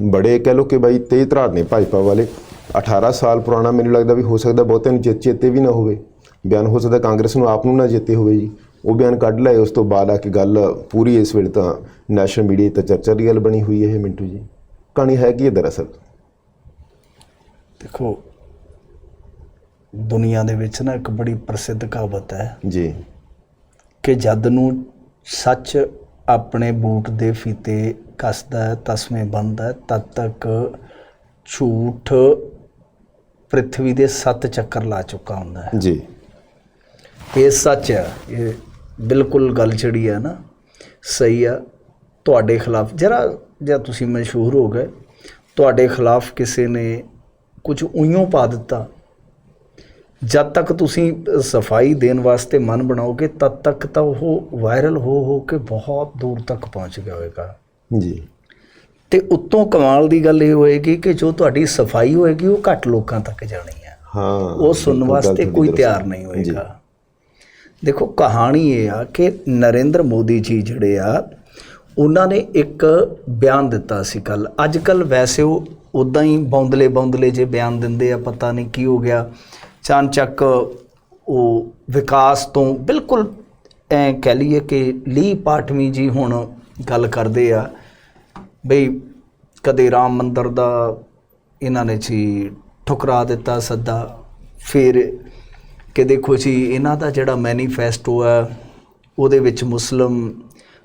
ਬੜੇ ਕਹਿ ਲੋ ਕਿ ਬਾਈ ਤੇਜ਼ ਧਰਾਰ ਨੇ ਭਾਜਪਾ ਵਾਲੇ। 18 ਸਾਲ ਪੁਰਾਣਾ ਮੈਨੂੰ ਲੱਗਦਾ ਵੀ ਹੋ ਸਕਦਾ ਬਹੁਤਿਆਂ ਨੂੰ ਚੇ- ਚੇਤੇ ਵੀ ਨਾ ਹੋਵੇ। ਬਿਆਨ ਹੋ ਸਕਦਾ ਕਾਂਗਰਸ ਨੂੰ ਆਪ ਨੂੰ ਨਾ ਚੇਤੇ ਹੋਵੇ ਜੀ। ਉਹ ਬਿਆਨ ਕੱਢ ਲਏ ਉਸ ਤੋਂ ਬਾਅਦ ਆ ਕੇ ਗੱਲ ਪੂਰੀ ਇਸ ਵੇਲੇ ਤਾਂ ਨੈਸ਼ਨਲ ਮੀਡੀਆ ਤੇ ਚਰਚਾ ਦੀ ਗੱਲ ਬਣੀ ਹੋਈ ਹੈ ਇਹ ਮਿੰਟੂ ਜੀ। ਕਹਾਣੀ ਹੈ ਕੀ ਹੈ ਦਰਅਸਲ? ਦੇਖੋ ਦੁਨੀਆ ਦੇ ਵਿੱਚ ਨਾ ਇੱਕ ਬੜੀ ਪ੍ਰਸਿੱਧ ਕਹਾਵਤ ਹੈ ਜੀ। ਕਿ ਜਦ ਨੂੰ ਸੱਚ ਆਪਣੇ ਬੂਟ ਦੇ ਫੀਤੇ ਕੱਸਦਾ ਹੈ ਤਸਮੇ ਬੰਨਦਾ ਹੈ ਤਦ ਤੱਕ ਝੂਠ ਪ੍ਰithvi ਦੇ ਸੱਤ ਚੱਕਰ ਲਾ ਚੁੱਕਾ ਹੁੰਦਾ ਹੈ। ਜੀ। ਇਹ ਸੱਚ ਹੈ ਇਹ ਬਿਲਕੁਲ ਗੱਲ ਜਿਹੜੀ ਹੈ ਨਾ ਸਹੀ ਆ ਤੁਹਾਡੇ ਖਿਲਾਫ ਜਰਾ ਜਾਂ ਤੁਸੀਂ ਮਸ਼ਹੂਰ ਹੋ ਗਏ ਤੁਹਾਡੇ ਖਿਲਾਫ ਕਿਸੇ ਨੇ ਕੁਝ ਉਈਓ ਪਾ ਦਿੱਤਾ। ਜਦ ਤੱਕ ਤੁਸੀਂ ਸਫ਼ਾਈ ਦੇਣ ਵਾਸਤੇ ਮਨ ਬਣਾਓਗੇ ਤਦ ਤੱਕ ਤਾਂ ਉਹ ਵਾਇਰਲ ਹੋ ਹੋ ਕੇ ਬਹੁਤ ਦੂਰ ਤੱਕ ਪਹੁੰਚ ਗਿਆ ਹੋਵੇਗਾ। ਜੀ। ਤੇ ਉੱਤੋਂ ਕਮਾਲ ਦੀ ਗੱਲ ਇਹ ਹੋਏਗੀ ਕਿ ਜੋ ਤੁਹਾਡੀ ਸਫ਼ਾਈ ਹੋਏਗੀ ਉਹ ਘੱਟ ਲੋਕਾਂ ਤੱਕ ਜਾਣੀ ਹੈ। ਹਾਂ ਉਹ ਸੁਣਨ ਵਾਸਤੇ ਕੋਈ। ਤਿਆਰ ਨਹੀਂ ਹੋਏਗਾ। ਦੇਖੋ ਕਹਾਣੀ ਇਹ ਆ ਕਿ ਨਰਿੰਦਰ ਮੋਦੀ ਜੀ ਜਿਹੜੇ ਆ ਉਹਨਾਂ ਨੇ ਇੱਕ ਬਿਆਨ ਦਿੱਤਾ ਸੀ ਕੱਲ ਅੱਜ ਕੱਲ ਵੈਸੇ ਉਹ ਉਦਾਂ ਹੀ ਬੌਂਦਲੇ ਬੌਂਦਲੇ ਜੇ ਬਿਆਨ ਦਿੰਦੇ ਆ ਪਤਾ ਨਹੀਂ ਕੀ ਹੋ ਗਿਆ। ਚਾਨਚੱਕ ਉਹ ਵਿਕਾਸ ਤੋਂ ਬਿਲਕੁਲ ਐ ਕਹਿ ਲਈਏ ਕਿ ਲੀ ਪਾਠਵੀ ਜੀ ਹੁਣ ਗੱਲ ਕਰਦੇ ਆ। ਬਈ ਕਦੇ ਰਾਮ ਮੰਦਰ ਦਾ ਇਹਨਾਂ ਨੇ ਜੀ ਠੁਕਰਾ ਦਿੱਤਾ ਸੱਦਾ ਫਿਰ ਕਿ ਦੇਖੋ ਜੀ ਇਹਨਾਂ ਦਾ ਜਿਹੜਾ ਮੈਨੀਫੈਸਟੋ ਹੈ ਉਹਦੇ ਵਿੱਚ ਮੁਸਲਮ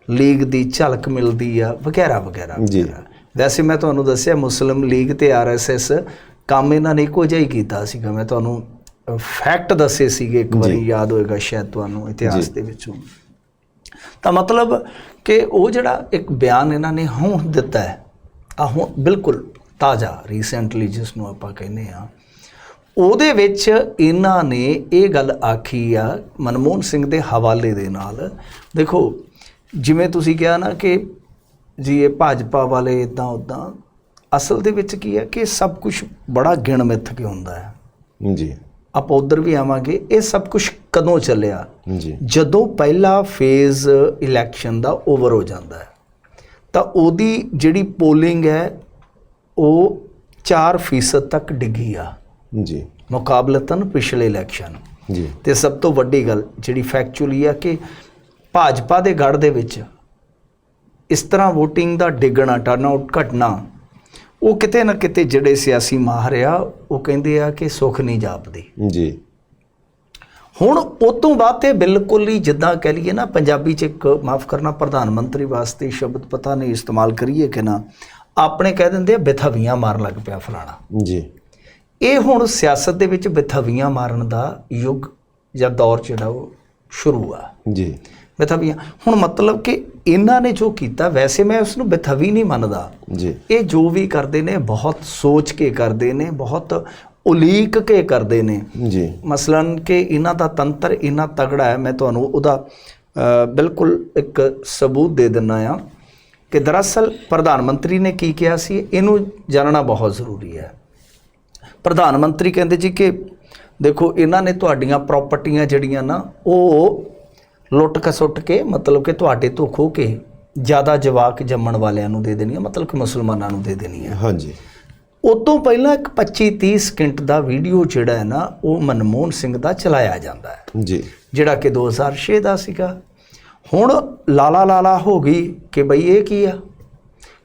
ਲੀਗ ਦੀ ਝਲਕ ਮਿਲਦੀ ਆ ਵਗੈਰਾ ਵਗੈਰਾ ਜੀ। ਵੈਸੇ ਮੈਂ ਤੁਹਾਨੂੰ ਦੱਸਿਆ ਮੁਸਲਮ ਲੀਗ ਤੇ ਆਰਐਸਐਸ ਕੰਮ ਇਹਨਾਂ ਨੇ ਇੱਕੋ ਜਿਹਾ ਹੀ ਕੀਤਾ ਸੀਗਾ। ਮੈਂ ਤੁਹਾਨੂੰ ਫੈਕਟ ਦੱਸੇ ਸੀਗੇ ਇੱਕ ਵਾਰੀ ਯਾਦ ਹੋਏਗਾ ਸ਼ਾਇਦ ਤੁਹਾਨੂੰ ਇਤਿਹਾਸ ਦੇ ਵਿੱਚੋਂ। ਤਾਂ ਮਤਲਬ ਕਿ ਉਹ ਜਿਹੜਾ ਇੱਕ ਬਿਆਨ ਇਹਨਾਂ ਨੇ ਹੁਣ ਦਿੱਤਾ ਹੈ ਆ ਹੁਣ ਬਿਲਕੁਲ ਤਾਜ਼ਾ ਰੀਸੈਂਟਲੀ ਜਿਸ ਨੂੰ ਆਪਾਂ ਕਹਿੰਦੇ ਆ ਉਹਦੇ ਵਿੱਚ ਇਹਨਾਂ ਨੇ ਇਹ ਗੱਲ ਆਖੀ ਆ ਮਨਮੋਹਨ ਸਿੰਘ ਦੇ ਹਵਾਲੇ ਦੇ ਨਾਲ। ਦੇਖੋ ਜਿਵੇਂ ਤੁਸੀਂ ਕਿਹਾ ਨਾ ਕਿ ਜੀ ਇਹ ਭਾਜਪਾ ਵਾਲੇ ਇਦਾਂ ਉਦਾਂ ਅਸਲ ਦੇ ਵਿੱਚ ਕੀ ਹੈ ਕਿ ਸਭ ਕੁਝ ਬੜਾ ਗਿਣ ਮਿੱਥ ਕੇ ਹੁੰਦਾ ਹੈ। ਜੀ। ਆਪਾਂ ਉਧਰ ਵੀ ਆਵਾਂਗੇ ਇਹ ਸਭ ਕੁਝ ਕਦੋਂ ਚੱਲਿਆ? ਜੀ। ਜਦੋਂ ਪਹਿਲਾ ਫੇਜ਼ ਇਲੈਕਸ਼ਨ ਦਾ ਓਵਰ ਹੋ ਜਾਂਦਾ ਹੈ ਤਾਂ ਉਹਦੀ ਜਿਹੜੀ ਪੋਲਿੰਗ ਹੈ ਉਹ 4% ਤੱਕ ਡਿੱਗੀ ਆ। ਜੀ। ਮੁਕਾਬਲਤਨ ਪਿਛਲੇ ਇਲੈਕਸ਼ਨ ਜੀ। ਤੇ ਸਭ ਤੋਂ ਵੱਡੀ ਗੱਲ ਜਿਹੜੀ ਫੈਕਚੁਅਲੀ ਆ ਕਿ ਭਾਜਪਾ ਦੇ ਗੜ ਦੇ ਵਿੱਚ ਇਸ ਤਰ੍ਹਾਂ VOTING ਦਾ ਡਿੱਗਣਾ ਟਰਨਆਊਟ ਘਟਣਾ ਉਹ ਕਿਤੇ ਨਾ ਕਿਤੇ ਜਿਹੜੇ ਸਿਆਸੀ ਮਾਹਰ ਆ ਉਹ ਕਹਿੰਦੇ ਆ ਕਿ ਸੁੱਖ ਨਹੀਂ ਜਾਪਦੀ। ਜੀ। ਹੁਣ ਉਹ ਤੋਂ ਬਾਅਦ ਤੇ ਬਿਲਕੁਲ ਹੀ ਜਿੱਦਾਂ ਕਹਿ ਲਈਏ ਨਾ ਪੰਜਾਬੀ ਚ ਇੱਕ ਮਾਫ ਕਰਨਾ ਪ੍ਰਧਾਨ ਮੰਤਰੀ ਵਾਸਤੇ ਸ਼ਬਦ ਪਤਾ ਨਹੀਂ ਇਸਤੇਮਾਲ ਕਰੀਏ ਕਿ ਨਾ ਆਪਣੇ ਕਹਿ ਦਿੰਦੇ ਆ ਬਿਥਵੀਆਂ ਮਾਰਨ ਲੱਗ ਪਿਆ ਫਲਾਣਾ। ਜੀ। ਇਹ ਹੁਣ ਸਿਆਸਤ ਦੇ ਵਿੱਚ ਬਿਥਵੀਆਂ ਮਾਰਨ ਦਾ ਯੁੱਗ ਜਾਂ ਦੌਰ ਜਿਹੜਾ ਉਹ ਸ਼ੁਰੂ ਆ। ਜੀ। ਬਿਥਵੀਆਂ ਹੁਣ ਮਤਲਬ ਕਿ ਇਹਨਾਂ ਨੇ ਜੋ ਕੀਤਾ ਵੈਸੇ ਮੈਂ ਉਸ ਨੂੰ ਬਿਥਵੀ ਨਹੀਂ ਮੰਨਦਾ। ਜੀ। ਇਹ ਜੋ ਵੀ ਕਰਦੇ ਨੇ ਬਹੁਤ ਸੋਚ ਕੇ ਕਰਦੇ ਨੇ ਬਹੁਤ ਉਲੀਕ ਕੇ ਕਰਦੇ ਨੇ। ਜੀ। ਮਸਲਨ ਕਿ ਇਹਨਾਂ ਦਾ ਤੰਤਰ ਇੰਨਾ ਤਗੜਾ ਹੈ। ਮੈਂ ਤੁਹਾਨੂੰ ਉਹਦਾ ਬਿਲਕੁਲ ਇੱਕ ਸਬੂਤ ਦੇ ਦਿੰਨਾ ਆ ਕਿ ਦਰਅਸਲ ਪ੍ਰਧਾਨ ਮੰਤਰੀ ਨੇ ਕੀ ਕਿਹਾ ਸੀ ਇਹਨੂੰ ਜਾਣਨਾ ਬਹੁਤ ਜ਼ਰੂਰੀ ਹੈ। ਪ੍ਰਧਾਨ ਮੰਤਰੀ ਕਹਿੰਦੇ ਜੀ ਕਿ ਦੇਖੋ ਇਹਨਾਂ ਨੇ ਤੁਹਾਡੀਆਂ ਪ੍ਰਾਪਰਟੀਆਂ ਜਿਹੜੀਆਂ ਨਾ ਉਹ ਲੁੱਟ ਖਸੁੱਟ ਕੇ ਮਤਲਬ ਕਿ ਤੁਹਾਡੇ ਤੋਂ ਖੋ ਕੇ ਜ਼ਿਆਦਾ ਜਵਾਕ ਜੰਮਣ ਵਾਲਿਆਂ ਨੂੰ ਦੇ ਦੇਣੀਆਂ ਮਤਲਬ ਕਿ ਮੁਸਲਮਾਨਾਂ ਨੂੰ ਦੇ ਦੇਣੀਆਂ। ਹਾਂਜੀ। ਉਹ ਤੋਂ ਪਹਿਲਾਂ ਇੱਕ 25 30 ਸਕਿੰਟ ਦਾ ਵੀਡੀਓ ਜਿਹੜਾ ਹੈ ਨਾ ਉਹ ਮਨਮੋਹਨ ਸਿੰਘ ਦਾ ਚਲਾਇਆ ਜਾਂਦਾ ਹੈ। ਜੀ। ਜਿਹੜਾ ਕਿ 2006 ਦਾ ਸੀਗਾ। ਹੁਣ ਲਾਲਾ ਲਾਲਾ ਹੋ ਗਈ ਕਿ ਬਈ ਇਹ ਕੀ ਆ?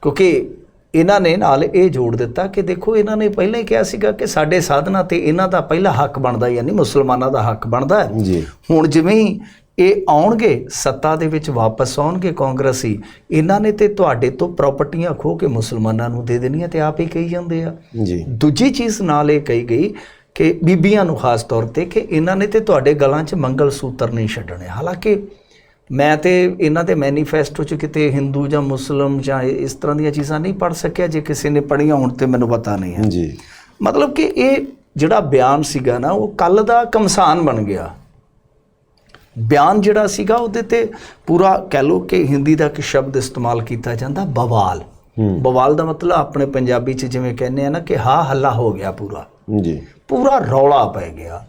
ਕਿਉਂਕਿ ਇਹਨਾਂ ਨੇ ਨਾਲ ਇਹ ਜੋੜ ਦਿੱਤਾ ਕਿ ਦੇਖੋ ਇਹਨਾਂ ਨੇ ਪਹਿਲਾਂ ਹੀ ਕਿਹਾ ਸੀਗਾ ਕਿ ਸਾਡੇ ਸਾਧਨਾ ਤੇ ਇਹਨਾਂ ਦਾ ਪਹਿਲਾ ਹੱਕ ਬਣਦਾ ਯਾਨੀ ਮੁਸਲਮਾਨਾਂ ਦਾ ਹੱਕ ਬਣਦਾ ਹੈ। ਜੀ। ਹੁਣ ਜਿਵੇਂ ਇਹ ਆਉਣਗੇ ਸੱਤਾ ਦੇ ਵਿੱਚ ਵਾਪਸ ਆਉਣਗੇ ਕਾਂਗਰਸੀ ਇਹਨਾਂ ਨੇ ਤੇ ਤੁਹਾਡੇ ਤੋਂ ਪ੍ਰਾਪਰਟੀਆਂ ਖੋ ਕੇ ਮੁਸਲਮਾਨਾਂ ਨੂੰ ਦੇ ਦੇਣੀਆਂ ਤੇ ਆਪ ਹੀ ਕਹੀ ਜਾਂਦੇ ਆ। ਜੀ। ਦੂਜੀ ਚੀਜ਼ ਨਾਲ ਇਹ ਕਹੀ ਗਈ ਕਿ ਬੀਬੀਆਂ ਨੂੰ ਖਾਸ ਤੌਰ ਤੇ ਕਿ ਇਹਨਾਂ ਨੇ ਤੇ ਤੁਹਾਡੇ ਗਲਾਂ 'ਚ ਮੰਗਲ ਸੂਤਰ ਨਹੀਂ ਛੱਡਣੇ। ਹਾਲਾਂਕਿ ਮੈਂ ਤੇ ਇਹਨਾਂ ਦੇ ਮੈਨੀਫੈਸਟੋ 'ਚ ਕਿਤੇ ਹਿੰਦੂ ਜਾਂ ਮੁਸਲਮ ਜਾਂ ਇਸ ਤਰ੍ਹਾਂ ਦੀਆਂ ਚੀਜ਼ਾਂ ਨਹੀਂ ਪੜ ਸਕਿਆ ਜੇ ਕਿਸੇ ਨੇ ਪੜੀਆਂ ਹੋਣ ਤੇ ਮੈਨੂੰ ਪਤਾ ਨਹੀਂ ਹੈ। ਜੀ। ਮਤਲਬ ਕਿ ਇਹ ਜਿਹੜਾ ਬਿਆਨ ਸੀਗਾ ਨਾ ਉਹ ਕੱਲ ਦਾ ਕਮਸਾਨ ਬਣ ਗਿਆ। ਬਿਆਨ ਜਿਹੜਾ ਸੀਗਾ ਉਹਦੇ ਤੇ ਪੂਰਾ ਕਹਿ ਲੋ ਕਿ ਹਿੰਦੀ ਦਾ ਇੱਕ ਸ਼ਬਦ ਇਸਤੇਮਾਲ ਕੀਤਾ ਜਾਂਦਾ ਬਵਾਲ। ਬਵਾਲ ਦਾ ਮਤਲਬ ਆਪਣੇ ਪੰਜਾਬੀ ਚ ਜਿਵੇਂ ਕਹਿੰਦੇ ਆ ਨਾ ਕਿ ਹਾ ਹੱਲਾ ਹੋ ਗਿਆ ਪੂਰਾ। ਜੀ। ਪੂਰਾ ਰੌਲਾ ਪੈ ਗਿਆ।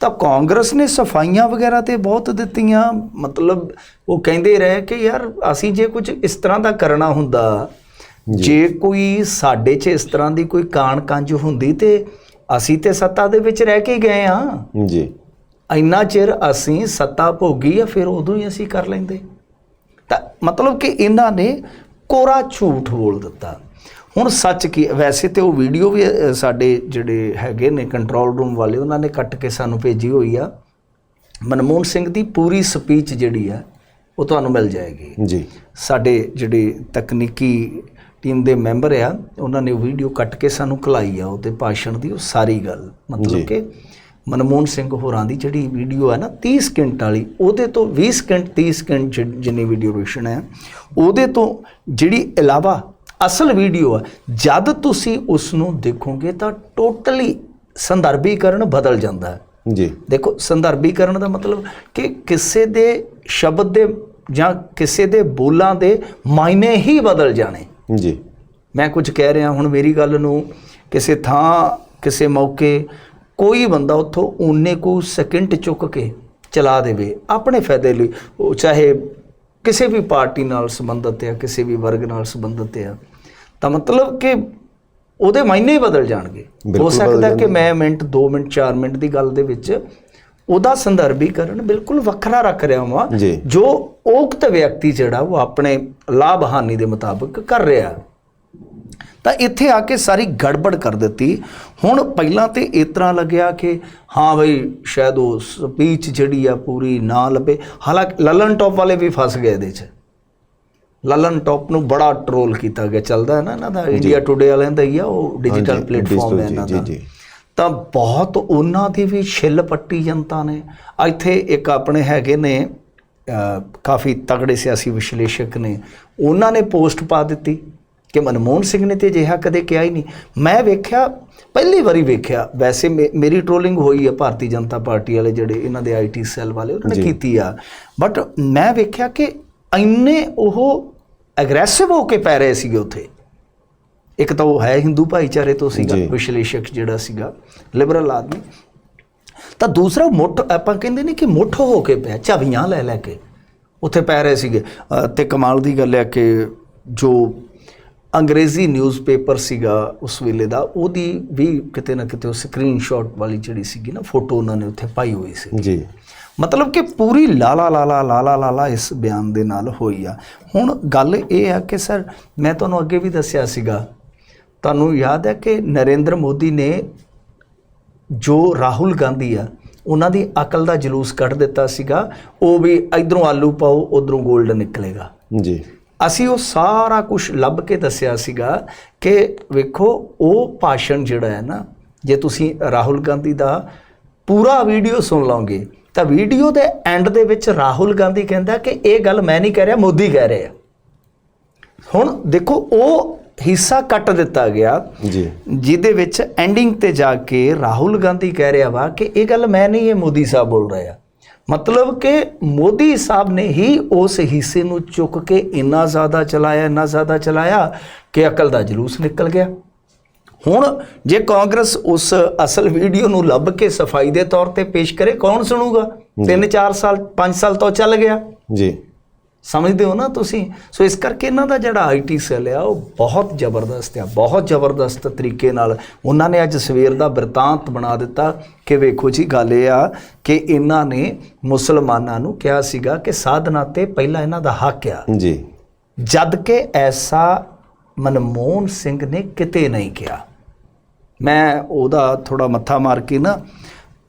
ਤਾਂ ਕਾਂਗਰਸ ਨੇ ਸਫਾਈਆਂ ਵਗੈਰਾ ਤੇ ਬਹੁਤ ਦਿੱਤੀਆਂ ਮਤਲਬ ਉਹ ਕਹਿੰਦੇ ਰਹੇ ਕਿ ਯਾਰ ਅਸੀਂ ਜੇ ਕੁਝ ਇਸ ਤਰ੍ਹਾਂ ਦਾ ਕਰਨਾ ਹੁੰਦਾ ਜੇ। ਕੋਈ ਸਾਡੇ 'ਚ ਇਸ ਤਰ੍ਹਾਂ ਦੀ ਕੋਈ ਕਾਣ ਕੰਜ ਹੁੰਦੀ ਤੇ ਅਸੀਂ ਤੇ ਸੱਤਾ ਦੇ ਵਿੱਚ ਰਹਿ ਕੇ ਗਏ ਆ। ਜੀ। ਇੰਨਾ ਚਿਰ ਅਸੀਂ ਸੱਤਾ ਭੋਗੀ ਆ ਫਿਰ ਉਦੋਂ ਹੀ ਅਸੀਂ ਕਰ ਲੈਂਦੇ। ਤਾਂ ਮਤਲਬ ਕਿ ਇਹਨਾਂ ਨੇ ਕੋਰਾ ਝੂਠ ਬੋਲ ਦਿੱਤਾ। ਹੁਣ ਸੱਚ ਕੀ ਵੈਸੇ ਤੇ ਉਹ ਵੀਡੀਓ ਵੀ ਸਾਡੇ ਜਿਹੜੇ ਹੈਗੇ ਨੇ ਕੰਟਰੋਲ ਰੂਮ ਵਾਲੇ ਉਹਨਾਂ ਨੇ ਕੱਟ ਕੇ ਸਾਨੂੰ ਭੇਜੀ ਹੋਈ ਆ। ਮਨਮੋਹਨ ਸਿੰਘ ਦੀ ਪੂਰੀ ਸਪੀਚ ਜਿਹੜੀ ਆ ਉਹ ਤੁਹਾਨੂੰ ਮਿਲ ਜਾਏਗੀ। ਜੀ। ਸਾਡੇ ਜਿਹੜੇ ਤਕਨੀਕੀ ਟੀਮ ਦੇ ਮੈਂਬਰ ਆ ਉਹਨਾਂ ਨੇ ਵੀਡੀਓ ਕੱਟ ਕੇ ਸਾਨੂੰ ਕਲਾਈ ਆ ਉਹਦੇ ਭਾਸ਼ਣ ਦੀ ਉਹ ਸਾਰੀ ਗੱਲ। ਮਤਲਬ ਕਿ ਮਨਮੋਹਨ ਸਿੰਘ ਹੋਰਾਂ ਦੀ ਜਿਹੜੀ ਵੀਡੀਓ ਹੈ ਨਾ 30 ਸਕਿੰਟ ਵਾਲੀ ਉਹਦੇ ਤੋਂ 20 ਸਕਿੰਟ 30 ਸਕਿੰਟ ਜਿੰਨੀ ਵੀਡੀਓ ਡਿਊਰੇਸ਼ਨ ਹੈ ਉਹਦੇ ਤੋਂ ਜਿਹੜੀ ਇਲਾਵਾ ਅਸਲ ਵੀਡੀਓ ਆ ਜਦ ਤੁਸੀਂ ਉਸ ਨੂੰ ਦੇਖੋਗੇ ਤਾਂ ਟੋਟਲੀ ਸੰਦਰਭੀਕਰਨ ਬਦਲ ਜਾਂਦਾ ਹੈ। ਜੀ। ਦੇਖੋ ਸੰਦਰਭੀਕਰਨ ਦਾ ਮਤਲਬ ਕਿ ਕਿਸੇ ਦੇ ਸ਼ਬਦ ਦੇ ਜਾਂ ਕਿਸੇ ਦੇ ਬੋਲਾਂ ਦੇ ਮਾਇਨੇ ਹੀ ਬਦਲ ਜਾਣੇ। ਜੀ। ਮੈਂ ਕੁਝ ਕਹਿ ਰਿਹਾ ਹੁਣ ਮੇਰੀ ਗੱਲ ਨੂੰ ਕਿਸੇ ਥਾਂ ਕਿਸੇ ਮੌਕੇ ਕੋਈ ਬੰਦਾ ਉੱਥੋਂ ਓਨੇ ਕੁ ਸਕਿੰਟ ਚੁੱਕ ਕੇ ਚਲਾ ਦੇਵੇ ਆਪਣੇ ਫਾਇਦੇ ਲਈ ਉਹ ਚਾਹੇ ਕਿਸੇ ਵੀ ਪਾਰਟੀ ਨਾਲ ਸੰਬੰਧਿਤ ਹੈ ਕਿਸੇ ਵੀ ਵਰਗ ਨਾਲ ਸੰਬੰਧਿਤ ਹੈ ਤਾਂ ਮਤਲਬ ਕਿ ਉਹਦੇ ਮਾਇਨੇ ਹੀ ਬਦਲ ਜਾਣਗੇ ਹੋ ਸਕਦਾ ਕਿ। ਮੈਂ ਮਿੰਟ 2 ਮਿੰਟ 4 ਮਿੰਟ ਦੀ ਗੱਲ ਦੇ ਵਿੱਚ ਉਹਦਾ ਸੰਦਰਭੀਕਰਨ ਬਿਲਕੁਲ ਵੱਖਰਾ ਰੱਖ ਰਿਹਾ ਹਾਂ ਜੀ। ਜੋ ਉਕਤ ਵਿਅਕਤੀ ਜਿਹੜਾ ਉਹ ਆਪਣੇ ਲਾਭ ਹਾਨੀ ਦੇ ਮੁਤਾਬਕ ਕਰ ਰਿਹਾ ਤਾਂ ਇੱਥੇ ਆ ਕੇ ਸਾਰੀ ਗੜਬੜ ਕਰ ਦਿੱਤੀ। ਹੁਣ ਪਹਿਲਾਂ ਤੇ ਇਸ ਤਰ੍ਹਾਂ ਲੱਗਿਆ ਕਿ ਹਾਂ ਬਈ ਸ਼ਾਇਦ ਉਹ ਸਪੀਚ ਜਿਹੜੀ ਆ ਪੂਰੀ ਨਾ ਲੱਭੇ। ਹਾਲਾਂਕਿ ਲਲਨ ਟੌਪ ਵਾਲੇ ਵੀ ਫਸ ਗਏ ਇਹਦੇ 'ਚ। ਲਲਨ ਟੌਪ ਨੂੰ ਬੜਾ ਟਰੋਲ ਕੀਤਾ ਗਿਆ। ਚੱਲਦਾ ਹੈ ਨਾ ਇਹਨਾਂ ਦਾ। ਇੰਡੀਆ ਟੁਡੇ ਵਾਲਿਆਂ ਦਾ ਹੀ ਆ ਉਹ ਡਿਜੀਟਲ ਪਲੇਟਫਾਰਮ ਹੈ ਇਹਨਾਂ ਜੀ, ਦਾ। ਤਾਂ ਬਹੁਤ ਉਹਨਾਂ ਦੀ ਵੀ ਛਿੱਲ ਪੱਟੀ ਜਨਤਾ ਨੇ। ਇੱਥੇ ਇੱਕ ਆਪਣੇ ਹੈਗੇ ਨੇ ਕਾਫੀ ਤਗੜੇ ਸਿਆਸੀ ਵਿਸ਼ਲੇਸ਼ਕ ਨੇ। ਉਹਨਾਂ ਨੇ ਪੋਸਟ ਪਾ ਦਿੱਤੀ। ਕਿ ਮਨਮੋਹਨ ਸਿੰਘ ਨੇ ਤੇ ਅਜਿਹਾ ਕਦੇ ਕਿਹਾ ਹੀ ਨਹੀਂ। ਮੈਂ ਵੇਖਿਆ ਪਹਿਲੀ ਵਾਰੀ ਵੇਖਿਆ। ਵੈਸੇ ਮੇਰੀ ਟ੍ਰੋਲਿੰਗ ਹੋਈ ਆ ਭਾਰਤੀ ਜਨਤਾ ਪਾਰਟੀ ਵਾਲੇ ਜਿਹੜੇ ਇਹਨਾਂ ਦੇ ਆਈਟੀ ਸੈੱਲ ਵਾਲੇ ਉਹਨਾਂ ਨੇ। ਕੀਤੀ ਆ। ਬਟ ਮੈਂ ਵੇਖਿਆ ਕਿ ਇੰਨੇ ਉਹ ਐਗਰੈਸਿਵ ਹੋ ਕੇ ਪੈ ਰਹੇ ਸੀਗੇ ਉੱਥੇ। ਇੱਕ ਤਾਂ ਉਹ ਹੈ ਹਿੰਦੂ ਭਾਈਚਾਰੇ ਤੋਂ ਸੀਗਾ। ਵਿਸ਼ਲੇਸ਼ਕ ਜਿਹੜਾ ਸੀਗਾ ਲਿਬਰਲ ਆਦਮੀ। ਤਾਂ ਦੂਸਰਾ ਮੁੱਠ ਆਪਾਂ ਕਹਿੰਦੇ ਨੇ ਕਿ ਮੁੱਠ ਹੋ ਕੇ ਪਿਆ ਚਾਬੀਆਂ ਲੈ ਲੈ ਕੇ। ਉੱਥੇ ਪੈ ਰਹੇ ਸੀਗੇ। ਤੇ ਕਮਾਲ ਦੀ ਗੱਲ ਹੈ ਕਿ ਜੋ ਅੰਗਰੇਜ਼ੀ ਨਿਊਜ਼ਪੇਪਰ ਸੀਗਾ ਉਸ ਵੇਲੇ ਦਾ ਉਹਦੀ ਵੀ ਕਿਤੇ ਨਾ ਕਿਤੇ ਉਹ ਸਕਰੀਨਸ਼ਾਟ ਵਾਲੀ ਜਿਹੜੀ ਸੀਗੀ ਨਾ ਫੋਟੋ ਉਹਨਾਂ ਨੇ ਉੱਥੇ ਪਾਈ ਹੋਈ ਸੀ। ਜੀ। ਮਤਲਬ ਕਿ ਪੂਰੀ ਲਾਲਾ ਲਾਲਾ ਲਾਲਾ ਲਾਲਾ ਇਸ ਬਿਆਨ ਦੇ ਨਾਲ ਹੋਈ ਆ। ਹੁਣ ਗੱਲ ਇਹ ਆ ਕਿ ਸਰ ਮੈਂ ਤੁਹਾਨੂੰ ਅੱਗੇ ਵੀ ਦੱਸਿਆ ਸੀਗਾ ਤੁਹਾਨੂੰ ਯਾਦ ਹੈ ਕਿ ਨਰਿੰਦਰ ਮੋਦੀ ਨੇ ਜੋ ਰਾਹੁਲ ਗਾਂਧੀ ਆ ਉਹਨਾਂ ਦੀ ਅਕਲ ਦਾ ਜਲੂਸ ਕੱਢ ਦਿੱਤਾ ਸੀਗਾ ਉਹ ਵੀ ਇਧਰੋਂ ਆਲੂ ਪਾਓ ਉਧਰੋਂ 골ਡ ਨਿਕਲੇਗਾ। ਜੀ। ਅਸੀਂ ਉਹ ਸਾਰਾ ਕੁਝ ਲੱਭ ਕੇ ਦੱਸਿਆ ਸੀਗਾ ਕਿ ਵੇਖੋ ਉਹ ਭਾਸ਼ਣ ਜਿਹੜਾ ਹੈ ਨਾ ਜੇ ਤੁਸੀਂ ਰਾਹੁਲ ਗਾਂਧੀ ਦਾ ਪੂਰਾ ਵੀਡੀਓ ਸੁਣ ਲਓਗੇ ਤਾਂ ਵੀਡੀਓ ਦੇ ਐਂਡ ਦੇ ਵਿੱਚ ਰਾਹੁਲ ਗਾਂਧੀ ਕਹਿੰਦਾ ਕਿ ਇਹ ਗੱਲ ਮੈਂ ਨਹੀਂ ਕਹਿ ਰਿਹਾ ਮੋਦੀ ਕਹਿ ਰਿਹਾ ਹੁਣ ਦੇਖੋ ਉਹ ਹਿੱਸਾ ਕੱਟ ਦਿੱਤਾ ਗਿਆ ਜੀ। ਜਿਹਦੇ ਵਿੱਚ ਐਂਡਿੰਗ ਤੇ ਜਾ ਕੇ ਰਾਹੁਲ ਗਾਂਧੀ ਕਹਿ ਰਿਹਾ ਵਾ ਕਿ ਇਹ ਗੱਲ ਮੈਂ ਨਹੀਂ ਇਹ ਮੋਦੀ ਸਾਹਿਬ ਬੋਲ ਰਹੇ ਆ। ਮਤਲਬ ਕਿ ਮੋਦੀ ਸਾਹਿਬ ਨੇ ਹੀ ਉਸ ਹਿੱਸੇ ਨੂੰ ਚੁੱਕ ਕੇ ਇੰਨਾ ਜ਼ਿਆਦਾ ਚਲਾਇਆ ਇੰਨਾ ਜ਼ਿਆਦਾ ਚਲਾਇਆ ਕਿ ਅਕਲ ਦਾ ਜਲੂਸ ਨਿਕਲ ਗਿਆ। ਹੁਣ ਜੇ ਕਾਂਗਰਸ ਉਸ ਅਸਲ ਵੀਡੀਓ ਨੂੰ ਲੱਭ ਕੇ ਸਫ਼ਾਈ ਦੇ ਤੌਰ ਤੇ ਪੇਸ਼ ਕਰੇ ਕੌਣ ਸੁਣੂਗਾ? 3-4 ਸਾਲ 5 ਸਾਲ ਤੋਂ ਚੱਲ ਗਿਆ। ਜੀ। ਸਮਝਦੇ ਹੋ ਨਾ ਤੁਸੀਂ? ਸੋ ਇਸ ਕਰਕੇ ਇਹਨਾਂ ਦਾ ਜਿਹੜਾ ਆਈਟੀ ਸੈੱਲ ਆ ਉਹ ਬਹੁਤ ਜ਼ਬਰਦਸਤ ਆ ਬਹੁਤ ਜ਼ਬਰਦਸਤ ਤਰੀਕੇ ਨਾਲ ਉਹਨਾਂ ਨੇ ਅੱਜ ਸਵੇਰ ਦਾ ਬਿਰਤਾਂਤ ਬਣਾ ਦਿੱਤਾ ਕਿ ਵੇਖੋ ਜੀ ਗੱਲ ਇਹ ਆ ਕਿ ਇਹਨਾਂ ਨੇ ਮੁਸਲਮਾਨਾਂ ਨੂੰ ਕਿਹਾ ਸੀਗਾ ਕਿ ਸਾਧਨਾ ਤੇ ਪਹਿਲਾਂ ਇਹਨਾਂ ਦਾ ਹੱਕ ਆ। ਜੀ। ਜਦ ਕਿ ਐਸਾ ਮਨਮੋਹਨ ਸਿੰਘ ਨੇ ਕਿਤੇ ਨਹੀਂ ਕਿਹਾ। ਮੈਂ ਉਹਦਾ ਥੋੜਾ ਮੱਥਾ ਮਾਰ ਕੇ ਨਾ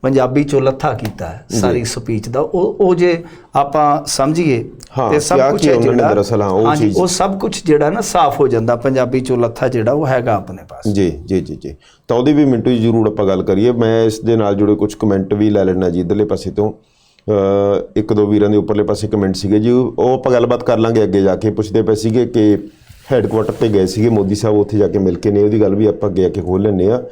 ਪੰਜਾਬੀ ਚੋਂ ਲੱਥਾ ਕੀਤਾ ਹੈ ਸਾਰੀ ਸਪੀਚ ਦਾ। ਉਹ ਉਹ ਜੇ ਆਪਾਂ ਸਮਝੀਏ ਤੇ ਸਭ ਕੁਝ ਹੈ ਜਿਹੜਾ ਦਰਅਸਲ, ਹਾਂ, ਉਹ ਚੀਜ਼। ਉਹ ਸਭ ਕੁਝ ਜਿਹੜਾ ਨਾ ਸਾਫ਼ ਹੋ ਜਾਂਦਾ ਪੰਜਾਬੀ ਚੋਂ ਲੱਥਾ ਜਿਹੜਾ ਉਹ ਹੈਗਾ ਆਪਣੇ ਪਾਸ। ਜੀ ਜੀ ਜੀ ਜੀ। ਤਾਂ ਉਹਦੀ ਵੀ ਮਿੰਟੂ ਜੀ ਜ਼ਰੂਰ ਆਪਾਂ ਗੱਲ ਕਰੀਏ। ਮੈਂ ਇਸ ਦੇ ਨਾਲ ਜੁੜੇ ਕੁਝ ਕਮੈਂਟ ਵੀ ਲੈ ਲੈਣਾ ਜੀ ਇਧਰਲੇ ਪਾਸੇ ਤੋਂ। ਇੱਕ ਦੋ ਵੀਰਾਂ ਦੇ ਉੱਪਰਲੇ ਪਾਸੇ ਕਮੈਂਟ ਸੀਗੇ ਜੀ। ਉਹ ਆਪਾਂ ਗੱਲਬਾਤ ਕਰ ਲਾਂਗੇ ਅੱਗੇ ਜਾ ਕੇ। ਪੁੱਛਦੇ ਪਏ ਸੀਗੇ ਕਿ ਹੈੱਡਕੁਆਟਰ ਤੇ ਗਏ ਸੀਗੇ ਮੋਦੀ ਸਾਹਿਬ ਉੱਥੇ ਜਾ ਕੇ ਮਿਲ ਕੇ ਨੇ। ਉਹਦੀ ਗੱਲ ਵੀ ਆਪਾਂ ਅੱਗੇ ਆ ਕੇ ਖੋਲ ਲੈਂਦੇ ਆ